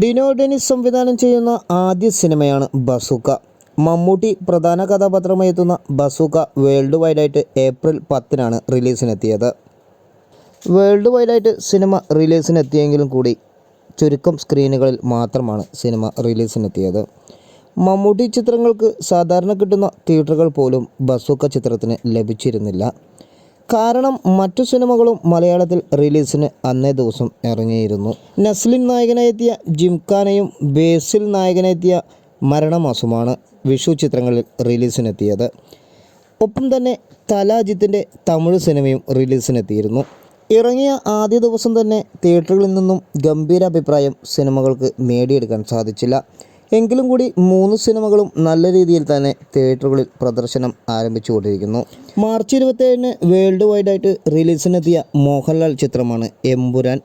Dino Denis സംവിധാനം ചെയ്യുന്ന ആദ്യ സിനിമയാണ് ബസൂക്ക. മമ്മൂട്ടി പ്രധാന കഥാപാത്രമായി എത്തുന്ന ബസൂക്ക വേൾഡ് വൈഡായിട്ട് ഏപ്രിൽ പത്തിനാണ് റിലീസിനെത്തിയത്. വേൾഡ് വൈഡായിട്ട് സിനിമ റിലീസിനെത്തിയെങ്കിലും കൂടി ചുരുക്കം സ്ക്രീനുകളിൽ മാത്രമാണ് സിനിമ റിലീസിനെത്തിയത്. മമ്മൂട്ടി ചിത്രങ്ങൾക്ക് സാധാരണ കിട്ടുന്ന തിയേറ്ററുകൾ പോലും ബസൂക്ക ചിത്രത്തിന് ലഭിച്ചിരുന്നില്ല. കാരണം മറ്റു സിനിമകളും മലയാളത്തിൽ റിലീസിന് അന്നേ ദിവസം ഇറങ്ങിയിരുന്നു. നസ്ലിൻ നായകനെത്തിയ ജിംഖാനയും ബേസിൽ നായകനെത്തിയ മരണമാസുമാണ് വിഷു ചിത്രങ്ങളിൽ റിലീസിനെത്തിയത്. ഒപ്പം തന്നെ തലാജിത്തിന്റെ തമിഴ് സിനിമയും റിലീസിനെത്തിയിരുന്നു. ഇറങ്ങിയ ആദ്യ ദിവസം തന്നെ തിയേറ്ററുകളിൽ നിന്നും ഗംഭീര അഭിപ്രായം സിനിമകൾക്ക് നേടിയെടുക്കാൻ സാധിച്ചില്ല. എങ്കിലും കൂടി മൂന്ന് സിനിമകളും നല്ല രീതിയിൽ തന്നെ തിയേറ്ററുകളിൽ പ്രദർശനം ആരംഭിച്ചുകൊണ്ടിരിക്കുന്നു. മാർച്ച് ഇരുപത്തേഴിന് വേൾഡ് വൈഡ് ആയിട്ട് റിലീസിനെത്തിയ മോഹൻലാൽ ചിത്രമാണ് എമ്പുരാൻ.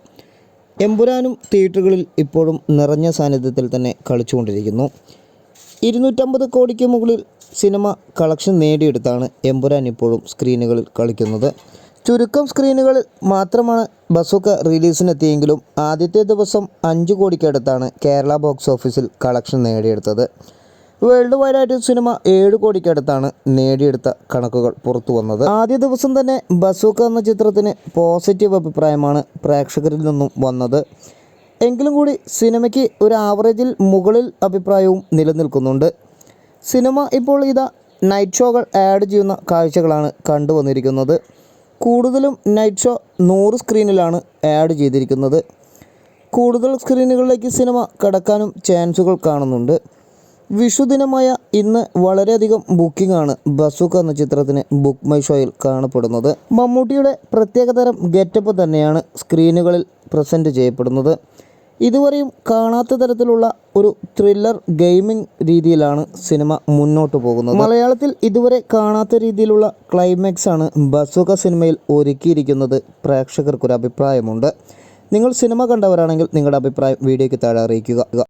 എമ്പുരാനും തിയേറ്ററുകളിൽ ഇപ്പോഴും നിറഞ്ഞ സാന്നിധ്യത്തിൽ തന്നെ കളിച്ചുകൊണ്ടിരിക്കുന്നു. ഇരുന്നൂറ്റമ്പത് കോടിക്ക് മുകളിൽ സിനിമ കളക്ഷൻ നേടിയെടുത്താണ് എമ്പുരാൻ ഇപ്പോഴും സ്ക്രീനുകളിൽ കളിക്കുന്നത്. ചുരുക്കം സ്ക്രീനുകളിൽ മാത്രമാണ് ബസൂക്ക റിലീസിനെത്തിയെങ്കിലും ആദ്യത്തെ ദിവസം അഞ്ച് കോടിക്കടുത്താണ് കേരള ബോക്സ് ഓഫീസിൽ കളക്ഷൻ നേടിയെടുത്തത്. വേൾഡ് വൈഡ് വൈഡായിട്ട് സിനിമ ഏഴ് കോടിക്കടുത്താണ് നേടിയെടുത്ത കണക്കുകൾ പുറത്തു വന്നത്. ആദ്യ ദിവസം തന്നെ ബസൂക്ക എന്ന ചിത്രത്തിന് പോസിറ്റീവ് അഭിപ്രായമാണ് പ്രേക്ഷകരിൽ നിന്നും വന്നത്. എങ്കിലും കൂടി സിനിമയ്ക്ക് ഒരു ആവറേജിൽ മുകളിൽ അഭിപ്രായവും നിലനിൽക്കുന്നുണ്ട്. സിനിമ ഇപ്പോൾ ഇതാ നൈറ്റ് ഷോകൾ ആഡ് ചെയ്യുന്ന കാഴ്ചകളാണ് കണ്ടുവന്നിരിക്കുന്നത്. കൂടുതലും നൈറ്റ് ഷോ നൂറ് സ്ക്രീനിലാണ് ആഡ് ചെയ്തിരിക്കുന്നത്. കൂടുതൽ സ്ക്രീനുകളിലേക്ക് സിനിമ കടക്കാനും ചാൻസുകൾ കാണുന്നുണ്ട്. വിഷുദിനമായ ഇന്ന് വളരെയധികം ബുക്കിംഗ് ആണ് ബസുക്ക എന്ന ചിത്രത്തിന് ബുക്ക് മൈ ഷോയിൽ കാണപ്പെടുന്നത്. മമ്മൂട്ടിയുടെ പ്രത്യേകതരം ഗെറ്റപ്പ് തന്നെയാണ് സ്ക്രീനുകളിൽ പ്രസന്റ് ചെയ്യപ്പെടുന്നത്. ഇതുവരെയും കാണാത്ത തരത്തിലുള്ള ഒരു ത്രില്ലർ ഗെയിമിംഗ് രീതിയിലാണ് സിനിമ മുന്നോട്ട് പോകുന്നത്. മലയാളത്തിൽ ഇതുവരെ കാണാത്ത രീതിയിലുള്ള ക്ലൈമാക്സ് ആണ് ബസുക സിനിമയിൽ ഒരുക്കിയിരിക്കുന്നത്. പ്രേക്ഷകർക്കൊരു അഭിപ്രായമുണ്ട്. നിങ്ങൾ സിനിമ കണ്ടവരാണെങ്കിൽ നിങ്ങളുടെ അഭിപ്രായം വീഡിയോയ്ക്ക് താഴെ അറിയിക്കുക.